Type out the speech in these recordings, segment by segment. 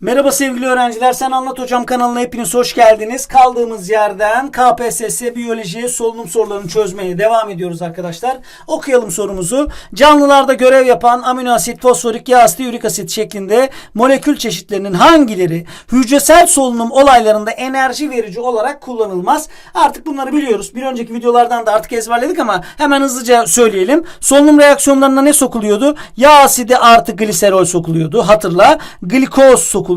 Merhaba sevgili öğrenciler. Sen Anlat Hocam kanalına hepiniz hoş geldiniz. Kaldığımız yerden KPSS biyoloji solunum sorularını çözmeye devam ediyoruz arkadaşlar. Okuyalım sorumuzu. Canlılarda görev yapan amino asit, fosforik, yağ asidi, ürik asit şeklinde molekül çeşitlerinin hangileri hücresel solunum olaylarında enerji verici olarak kullanılmaz? Artık bunları biliyoruz. Bir önceki videolardan da artık ezberledik ama hemen hızlıca söyleyelim. Solunum reaksiyonlarına ne sokuluyordu? Yağ asidi artı gliserol sokuluyordu. Hatırla. Glikoz sokuluyordu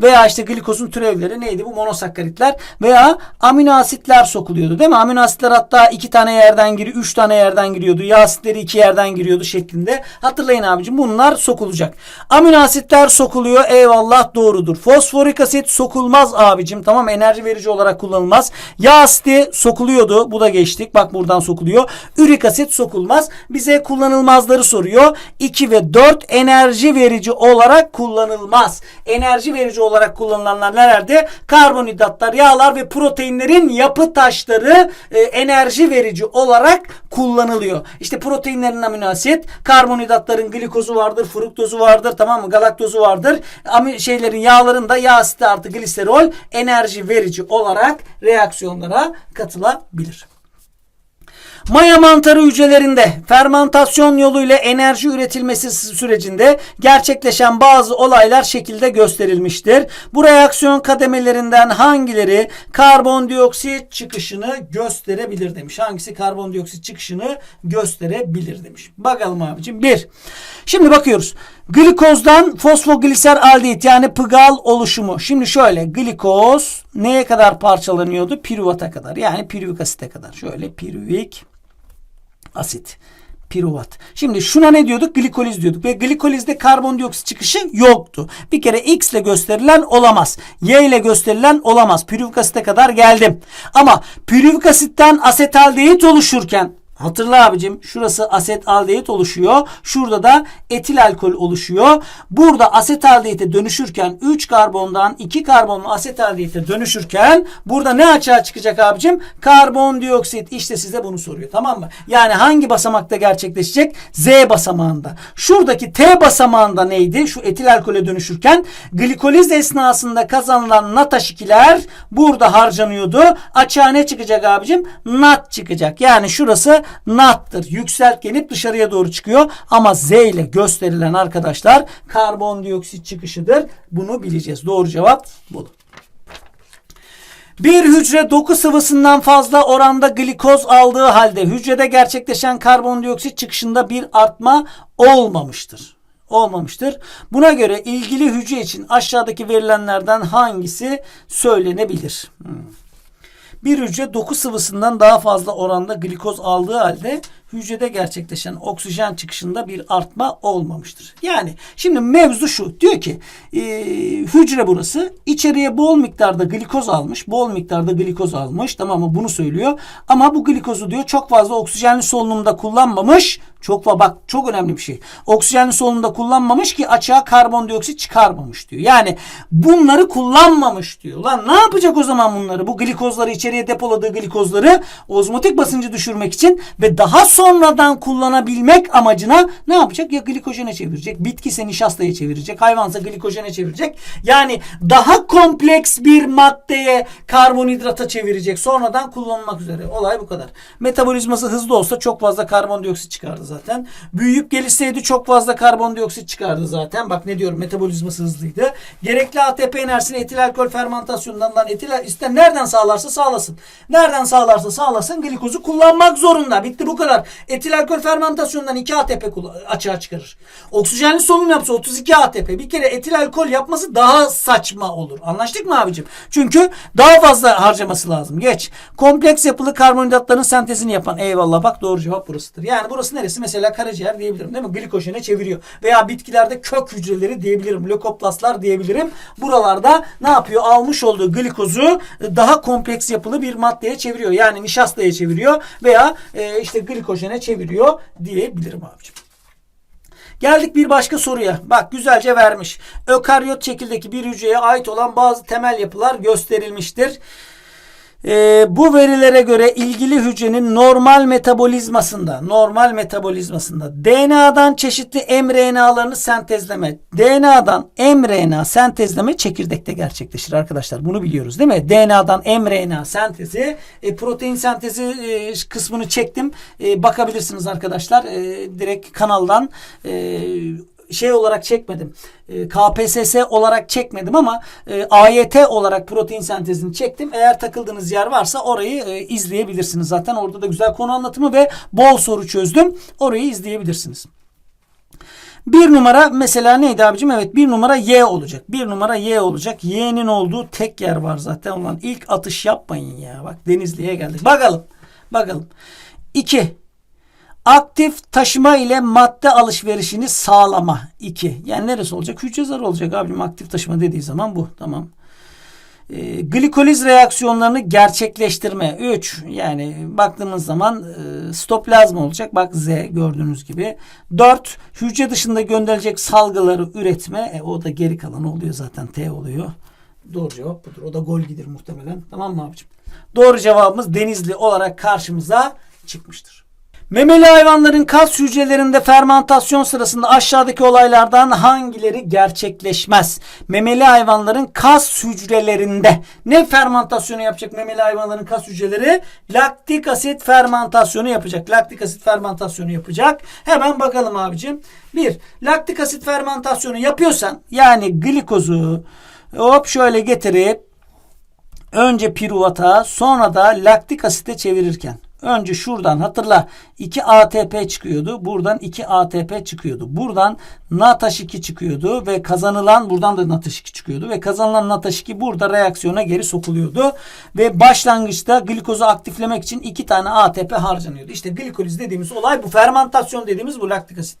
veya işte glikozun türevleri neydi bu monosakkaritler veya amino asitler sokuluyordu değil mi? Amino asitler hatta iki tane yerden giriyor, üç tane yerden giriyordu. Yağ asitleri iki yerden giriyordu şeklinde. Hatırlayın abicim bunlar sokulacak. Amino asitler sokuluyor. Eyvallah doğrudur. Fosforik asit sokulmaz abicim. Tamam enerji verici olarak kullanılmaz. Yağ asidi sokuluyordu. Bu da geçtik. Bak buradan sokuluyor. Ürik asit sokulmaz. Bize kullanılmazları soruyor. 2 ve 4 enerji verici olarak kullanılmaz. Enerji verici olarak kullanılanlar nelerde? Karbonhidratlar, yağlar ve proteinlerin yapı taşları e, enerji verici olarak kullanılıyor. İşte proteinlerin amino asit, karbonhidratların glikozu vardır, fruktozu vardır, tamam mı? Galaktozu vardır. Ami şeylerin yağların da yağ asidi artı gliserol enerji verici olarak reaksiyonlara katılabilir. Maya mantarı hücrelerinde fermentasyon yoluyla enerji üretilmesi sürecinde gerçekleşen bazı olaylar şekilde gösterilmiştir. Bu reaksiyon kademelerinden hangileri karbondioksit çıkışını gösterebilir demiş. Hangisi karbondioksit çıkışını gösterebilir demiş. Bakalım abicim. Bir. Şimdi bakıyoruz. Glikozdan fosfogliser aldehit yani pıgal oluşumu. Şimdi şöyle glikoz neye kadar parçalanıyordu? Piruvata kadar. Yani piruvik asite kadar. Şöyle piruvik asit. Piruvat. Şimdi şuna ne diyorduk? Glikoliz diyorduk. Ve glikolizde karbondioksit çıkışı yoktu. Bir kere X ile gösterilen olamaz. Y ile gösterilen olamaz. Piruvik asite kadar geldim. Ama piruvik asitten asetaldehit oluşurken Hatırla abicim şurası asetaldehit oluşuyor. Şurada da etil alkol oluşuyor. Burada asetaldehite dönüşürken 3 karbondan 2 karbonlu asetaldehite dönüşürken burada ne açığa çıkacak abicim? Karbondioksit. İşte size bunu soruyor. Tamam mı? Yani hangi basamakta gerçekleşecek? Z basamağında. Şuradaki T basamağında neydi? Şu etil alkole dönüşürken glikoliz esnasında kazanılan NAT2'ler burada harcanıyordu. Açığa ne çıkacak abicim? NAT çıkacak. Yani şurası nattır. Yükseltgenip dışarıya doğru çıkıyor. Ama Z ile gösterilen arkadaşlar karbondioksit çıkışıdır. Bunu bileceğiz. Doğru cevap bu. Bir hücre doku sıvısından fazla oranda glikoz aldığı halde hücrede gerçekleşen karbondioksit çıkışında bir artma olmamıştır. Olmamıştır. Buna göre ilgili hücre için aşağıdaki verilenlerden hangisi söylenebilir? Hmm. Bir hücre doku sıvısından daha fazla oranda glikoz aldığı halde hücrede gerçekleşen oksijen çıkışında bir artma olmamıştır. Yani şimdi mevzu şu. Diyor ki e, hücre burası içeriye bol miktarda glikoz almış. Bol miktarda glikoz almış. Tamam mı? Bunu söylüyor. Ama bu glikozu diyor çok fazla oksijenli solunumda kullanmamış. Çok bak çok önemli bir şey. Oksijenli solunumda kullanmamış ki açığa karbondioksit çıkarmamış diyor. Yani bunları kullanmamış diyor. Lan ne yapacak o zaman bunları? Bu glikozları içeriye depoladığı glikozları ozmotik basıncı düşürmek için ve daha sonradan kullanabilmek amacına ne yapacak? Ya glikojene çevirecek, bitkise nişastaya çevirecek, hayvansa glikojene çevirecek. Yani daha kompleks bir maddeye karbonhidrata çevirecek. Sonradan kullanılmak üzere. Olay bu kadar. Metabolizması hızlı olsa çok fazla karbondioksit çıkardı zaten. Büyüyüp gelişseydi çok fazla karbondioksit çıkardı zaten. Bak ne diyorum metabolizması hızlıydı. Gerekli ATP enerjisini etil alkol fermentasyonundan lan etil iste nereden sağlarsa sağlasın. Nereden sağlarsa sağlasın glikozu kullanmak zorunda. Bitti bu kadar. Etil alkol fermentasyonundan 2 ATP açığa çıkarır. Oksijenli solunum yapsa 32 ATP. Bir kere etil alkol yapması daha saçma olur. Anlaştık mı abicim? Çünkü daha fazla harcaması lazım. Geç. Kompleks yapılı karbonhidratların sentezini yapan. Eyvallah bak doğru cevap burasıdır. Yani burası neresi? Mesela karaciğer diyebilirim değil mi? Glikojene çeviriyor. Veya bitkilerde kök hücreleri diyebilirim. Lökoplastlar diyebilirim. Buralarda ne yapıyor? Almış olduğu glikozu daha kompleks yapılı bir maddeye çeviriyor. Yani nişastaya çeviriyor veya e, işte glikojene çeviriyor diyebilirim abicim. Geldik bir başka soruya. Bak güzelce vermiş. Ökaryot şekildeki bir hücreye ait olan bazı temel yapılar gösterilmiştir. Ee, bu verilere göre ilgili hücrenin normal metabolizmasında, normal metabolizmasında DNA'dan çeşitli mRNA'larını sentezleme, DNA'dan mRNA sentezleme çekirdekte gerçekleşir arkadaşlar. Bunu biliyoruz değil mi? DNA'dan mRNA sentezi, e, protein sentezi e, kısmını çektim. E, bakabilirsiniz arkadaşlar. E, direkt kanaldan e, şey olarak çekmedim. E, KPSS olarak çekmedim ama e, AYT olarak protein sentezini çektim. Eğer takıldığınız yer varsa orayı e, izleyebilirsiniz. Zaten orada da güzel konu anlatımı ve bol soru çözdüm. Orayı izleyebilirsiniz. Bir numara mesela neydi abicim? Evet bir numara Y olacak. Bir numara Y olacak. Y'nin olduğu tek yer var zaten. Ulan ilk atış yapmayın ya. Bak Denizli'ye geldik. Bakalım. Bakalım. 2. Aktif taşıma ile madde alışverişini sağlama. 2. Yani neresi olacak? Hücre zarı olacak abicim. Aktif taşıma dediği zaman bu. Tamam. E, glikoliz reaksiyonlarını gerçekleştirme. 3. Yani baktığımız zaman e, stoplazma olacak. Bak Z gördüğünüz gibi. 4. Hücre dışında gönderilecek salgıları üretme. E, o da geri kalan oluyor zaten. T oluyor. Doğru cevap budur. O da gol gider muhtemelen. Tamam mı abicim? Doğru cevabımız Denizli olarak karşımıza çıkmıştır. Memeli hayvanların kas hücrelerinde fermentasyon sırasında aşağıdaki olaylardan hangileri gerçekleşmez? Memeli hayvanların kas hücrelerinde ne fermentasyonu yapacak memeli hayvanların kas hücreleri? Laktik asit fermentasyonu yapacak. Laktik asit fermentasyonu yapacak. Hemen bakalım abicim. Bir, laktik asit fermentasyonu yapıyorsan yani glikozu hop şöyle getirip önce piruvata sonra da laktik asite çevirirken Önce şuradan hatırla 2 ATP çıkıyordu. Buradan 2 ATP çıkıyordu. Buradan NATH2 çıkıyordu ve kazanılan buradan da NATH2 çıkıyordu ve kazanılan NATH2 burada reaksiyona geri sokuluyordu ve başlangıçta glikozu aktiflemek için 2 tane ATP harcanıyordu. İşte glikoliz dediğimiz olay bu. Fermentasyon dediğimiz bu laktik asit.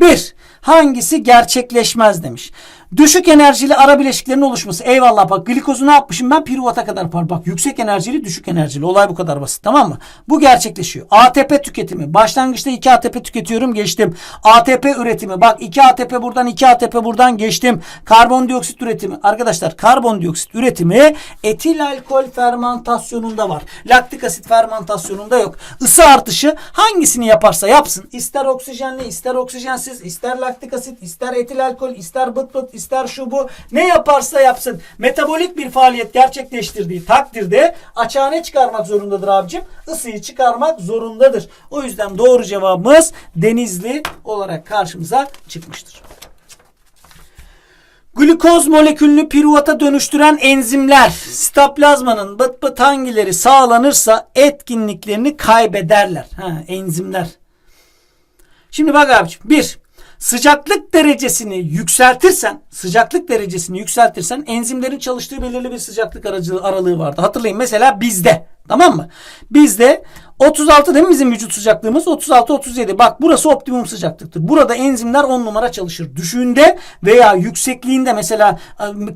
Bir, hangisi gerçekleşmez demiş. Düşük enerjili ara bileşiklerin oluşması. Eyvallah bak glikozu ne yapmışım ben? Piruvata kadar par. Bak yüksek enerjili düşük enerjili. Olay bu kadar basit tamam mı? Bu gerçekleşiyor. ATP tüketimi. Başlangıçta 2 ATP tüketiyorum geçtim. ATP üretimi. Bak 2 ATP buradan 2 ATP buradan geçtim. Karbondioksit üretimi. Arkadaşlar karbondioksit üretimi etil alkol fermentasyonunda var. Laktik asit fermentasyonunda yok. Isı artışı hangisini yaparsa yapsın. İster oksijenli ister oksijensiz ister laktik asit ister etil alkol ister bıt bıt ister şu bu ne yaparsa yapsın metabolik bir faaliyet gerçekleştirdiği takdirde açığa çıkarmak zorundadır abicim. Isıyı çıkarmak zorundadır. O yüzden doğru cevabımız Denizli olarak karşımıza çıkmıştır. Glikoz molekülünü piruvata dönüştüren enzimler sitoplazmanın bıt bıt hangileri sağlanırsa etkinliklerini kaybederler. Ha, enzimler. Şimdi bak abiciğim. Bir, sıcaklık derecesini yükseltirsen, sıcaklık derecesini yükseltirsen enzimlerin çalıştığı belirli bir sıcaklık aracı, aralığı vardı. Hatırlayın mesela bizde. Tamam mı? Bizde 36 değil mi bizim vücut sıcaklığımız? 36-37. Bak burası optimum sıcaklıktır. Burada enzimler 10 numara çalışır. Düşüğünde veya yüksekliğinde mesela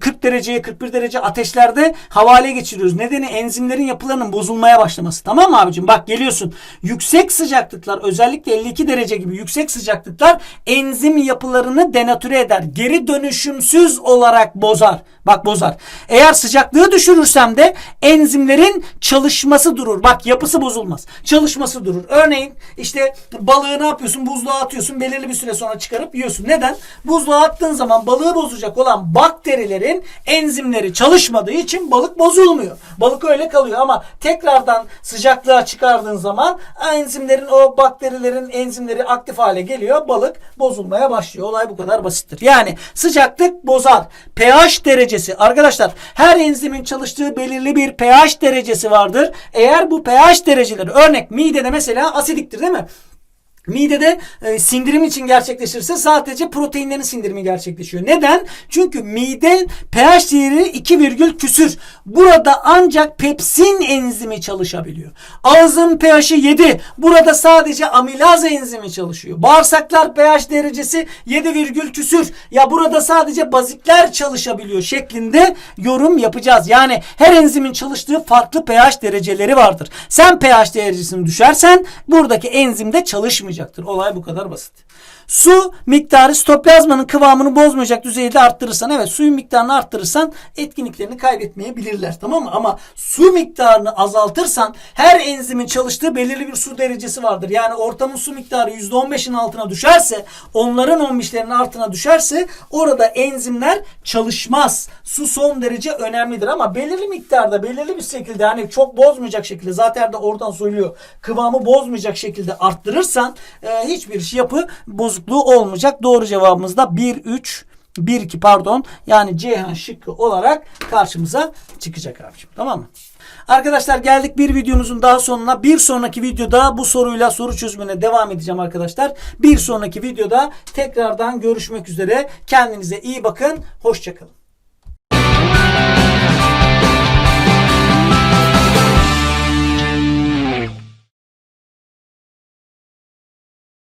40 dereceye 41 derece ateşlerde havale geçiriyoruz. Nedeni enzimlerin yapılarının bozulmaya başlaması. Tamam mı abicim? Bak geliyorsun. Yüksek sıcaklıklar özellikle 52 derece gibi yüksek sıcaklıklar enzim yapılarını denatüre eder. Geri dönüşümsüz olarak bozar. Bak bozar. Eğer sıcaklığı düşürürsem de enzimlerin çalışması durur. Bak yapısı bozulmaz çalışması durur. Örneğin işte balığı ne yapıyorsun? Buzluğa atıyorsun. Belirli bir süre sonra çıkarıp yiyorsun. Neden? Buzluğa attığın zaman balığı bozacak olan bakterilerin enzimleri çalışmadığı için balık bozulmuyor. Balık öyle kalıyor ama tekrardan sıcaklığa çıkardığın zaman enzimlerin o bakterilerin enzimleri aktif hale geliyor. Balık bozulmaya başlıyor. Olay bu kadar basittir. Yani sıcaklık bozar. pH derecesi arkadaşlar her enzimin çalıştığı belirli bir pH derecesi vardır. Eğer bu pH dereceleri Örnek midede mesela asidiktir değil mi? Midede e, sindirim için gerçekleşirse sadece proteinlerin sindirimi gerçekleşiyor. Neden? Çünkü mide pH değeri 2 virgül küsür. Burada ancak pepsin enzimi çalışabiliyor. Ağzın pH'i 7. Burada sadece amilaz enzimi çalışıyor. Bağırsaklar pH derecesi 7 virgül küsür. Ya burada sadece bazikler çalışabiliyor şeklinde yorum yapacağız. Yani her enzimin çalıştığı farklı pH dereceleri vardır. Sen pH derecesini düşersen buradaki enzim de çalışmıyor olmayacaktır. Olay bu kadar basit. Su miktarı sitoplazmanın kıvamını bozmayacak düzeyde arttırırsan evet suyun miktarını arttırırsan etkinliklerini kaybetmeyebilirler tamam mı? Ama su miktarını azaltırsan her enzimin çalıştığı belirli bir su derecesi vardır. Yani ortamın su miktarı %15'in altına düşerse onların 15'lerinin altına düşerse orada enzimler çalışmaz. Su son derece önemlidir ama belirli miktarda belirli bir şekilde hani çok bozmayacak şekilde zaten de oradan söylüyor kıvamı bozmayacak şekilde arttırırsan e, hiçbir yapı bozukluğu olmayacak. Doğru cevabımız da 1 3 1 2 pardon yani Ceyhan şıkkı olarak karşımıza çıkacak abicim. Tamam mı? Arkadaşlar geldik bir videomuzun daha sonuna. Bir sonraki videoda bu soruyla soru çözümüne devam edeceğim arkadaşlar. Bir sonraki videoda tekrardan görüşmek üzere. Kendinize iyi bakın. Hoşçakalın.